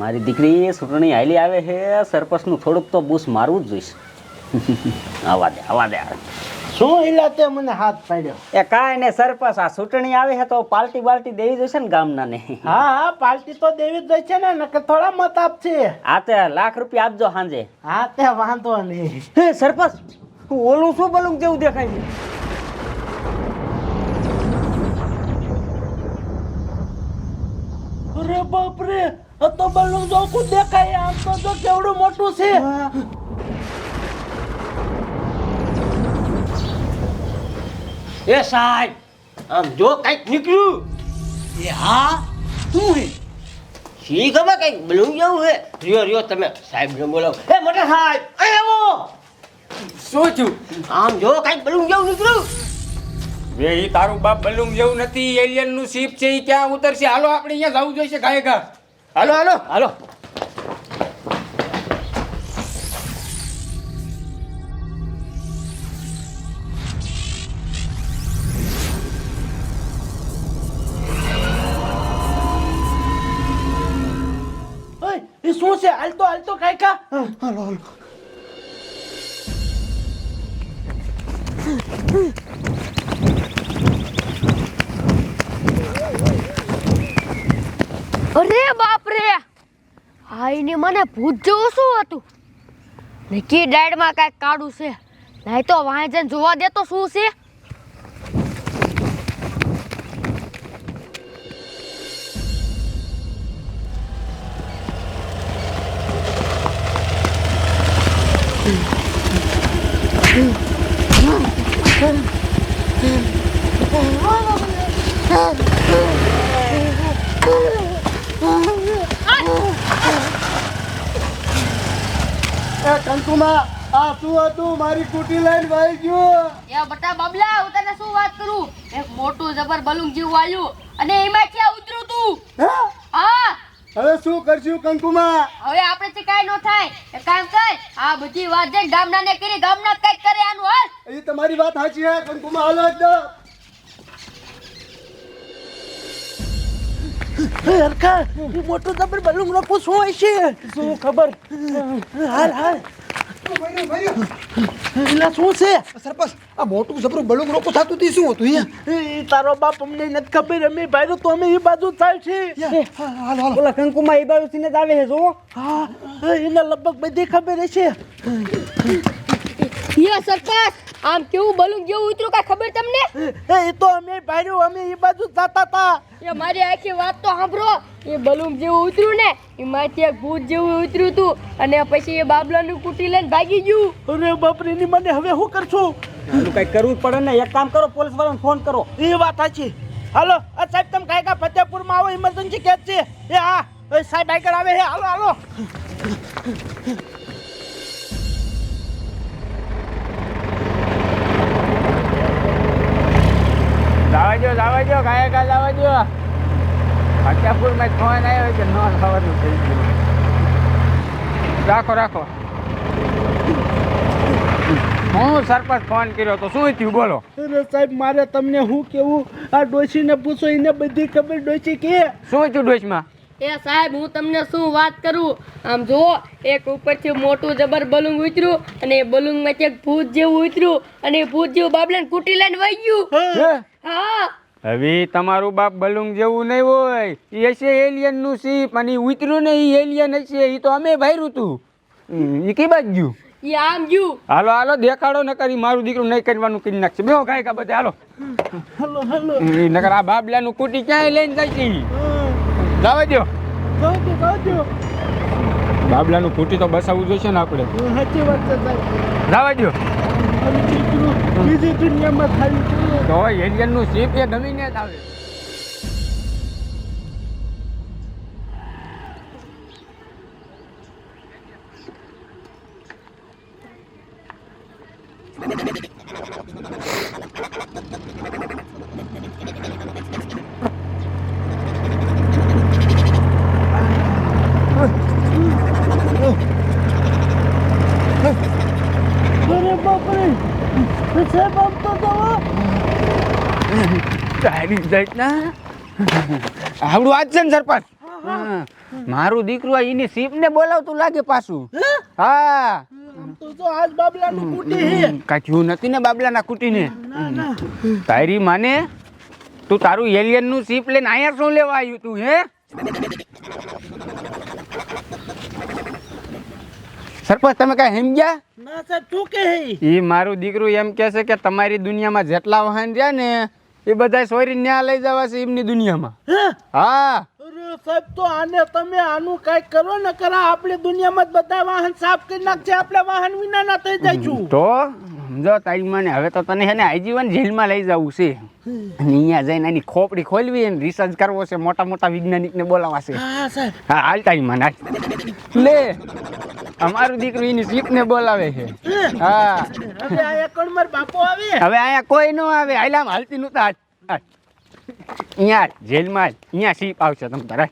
મારી દીકરી ચૂંટણી હાલી આવે છે સરપંચનું થોડુંક તો બૂસ મારવું જ જોઈશ. આવા દે આવા દે. શું ઈલા તે મને હાથ પાડ્યો? એ કાંઈ ને સરપંચ આ ચૂંટણી આવે છે તો પાર્ટી બાલટી દેવી જોઈશે ને ગામના ને હા હા પાર્ટી તો દેવી જ જોઈશે ને નકર થોડા મત આપશે આ તે લાખ રૂપિયા આપજો સાંજે. હા તે વાંધો નહીં. હે સરપંચ ઓલું શું બલુંગ જેવું દેખાય છે? અરે બાપ રે તો બલૂન જો દેખાય આમ તો જો કેવડું મોટું છે. એ સાહેબ આમ જો કંઈક નીકળ્યું. એ હા? શું હે? શી ખબર કંઈક બલું જેવું હે? રિયો રિયો તમે સાહેબ ને બોલાવો. એ મોટા સાહેબ અહીં આવો. શું થયું? આમ જો કંઈક બલું જેવું નીકળ્યું. બે તારું બાપ બલૂમ જેવું નથી એલિયનનું શિપ છે ઈ ક્યાં ઉતરશે? હાલો આપણે અહીંયા જવું જોઈશે ગાય ગા હાલો હાલો. હાલો. એ શું છે? હાલ તો હાલ તો કાઈ કા હાલો હાલો. અરે બાપ રે આઈને મને ભૂત જેવું શું હતું? નક્કી ડાયડમાં કાંઈક કાળું છે. નહીં તો જઈને જોવા દે તો શું છે? એ કંકુમા આ શું હતું મારી કુટી લઈને ભાઈ ગયો. એ બટા બબલા હું તને શું વાત કરું? એક મોટું જબર બલૂન જેવું આવ્યું અને એમાંથી આ ઉતર્યું તું? હા? હવે શું કરશું કંકુમા? હવે આપણે થી કાંઈ ન થાય. એક કામ કર આ બધી વાત જઈને ગામડાને કરી ગામના કંઈક કરે આનું હાલ. એ તમારી વાત સાચી હે કંકુમા હાલો જ હરખા એ મોટું જબર બલૂન નો શું હોય છે? શું ખબર? હાલ હાલ. એલા શું છે? સરપંચ આ મોટું જબરું બળું રોકું થતું હતી શું હતું એ તારો બાપ અમને નથી ખબર અમે ભાઈ તો અમે એ બાજુ થાય છે. હાલો હાલો. ઓલા કંકુમાં એ બાજુ જ આવે છે જોવો હા. એને લગભગ બધી ખબર હશે. યે સરપંચ! આમ કેવું બલૂન જેવું ઉતર્યું કાંઈ ખબર તમને? એ તો અમે ભાઈ અમે એ બાજુ જતા હતા એ મારી આખી વાત તો સાંભળો. એ બલૂન જેવું ઉતર્યું ને એમાંથી એક ભૂત જેવું ઉતર્યું હતું અને પછી એ બાબલાનું કુટી લઈને ભાગી ગયું. અરે બાપરે ની મને હવે શું કરશું? આનું કંઈક કરવું જ પડે ને. એક કામ કરો પોલીસ વાળાને ફોન કરો. એ વાત સાચી. હાલો આ સાહેબ તમે કાંઈ કાંઈ ફતેપુરમાં આવો ઇમરજન્સી કેસ છે. એ હા સાહેબ આગળ આવે હે હાલો હાલો. જવા દો જવા દો દો ફતેપુર ફોન આવ્યો છે ન થવાનું થઈ ગયું. રાખો રાખો. હું સરપંચ ફોન કર્યો તો શું થયું બોલો. અરે સાહેબ મારે તમને શું કેવું? આ ડોશીને પૂછો એને બધી ખબર ડોશી કે? શું થયું ડોશમાં? એ સાહેબ હું તમને શું વાત કરું? આમ જુઓ એક ઉપરથી મોટું જબર બલૂંગ ઉતર્યું અને એ બલૂનમાંથી એક ભૂત જેવું ઉતર્યું અને એ ભૂત જેવું બાબલાને કુટી લઈને વહી ગયું. હવે તમારું બાપ બલુંગ જેવું નહીં હોય. એ હશે એલિયનનું સીપ અને એ ઉતર્યું ને એ એલિયન હશે. એ તો અમે ભાર્યું તું. એ કઈ બાજ ગયું? એ આમ ગયું. હાલો હાલો દેખાડો ન કરી મારું દીકરું નહીં કરવાનું કરી નાખશે. બેહો ગાય કા બધે હાલો. હાલો હાલો. નકર આ બાબલાનું કુટી ક્યાંય લઈને જાય છે? જવા દો ગાજો ગાજો બાબલાનું ફૂટી તો બસાવવું જોઈશે ને આપણે? સાચી વાત છે જવા દો બીજી દુનિયામાં ખાલી તો એલિયનનું સીપ એ ગમીને જ આવે અરે બાપરે સાહેબ આમ તો જવા તારી જાતના આવડું આજ છે ને સરપંચ? મારું દીકરું એની સીપ ને બોલાવતું લાગે પાછું. હા? નથી ને બાબલાના કુટીને? તારી માને તું તારું એલિયનનું સીપ લઈને અહીંયા શું લેવા આવ્યું તું હે? સરપંચ તમે કઈ સમજ્યા ના સાહેબ શું કે એ મારું દીકરું એમ કે છે કે તમારી દુનિયામાં જેટલા વાહન રહ્યા ને એ બધા સોરી ન્યા લઈ જવા છે એમની દુનિયામાં. હે? સાહેબ તો આને તમે આનું કાંઈક કરો ને કરા આપણે દુનિયામાં જ બધા વાહન સાફ કરી નાખશે આપણે વાહન વિના ના થઈ જઈશું તો સમજો તારી મને હવે તો તને છે ને આજીવન જેલમાં લઈ જવું છે. અને અહીંયા જઈને એની ખોપડી ખોલવી અને રિસર્ચ કરવો છે મોટા મોટા વૈજ્ઞાનિકને બોલાવા છે. હા સાહેબ. હા હાલ તારી મને લે. અમારું દીકરું એની સીપને બોલાવે છે હા હવે આ બાપો આવે હવે અહીંયા કોઈ ન આવે આમ હાલતી નું. હાલ. અહીંયા જેલમાં અહીંયા સીપ આવશે તમ તારે.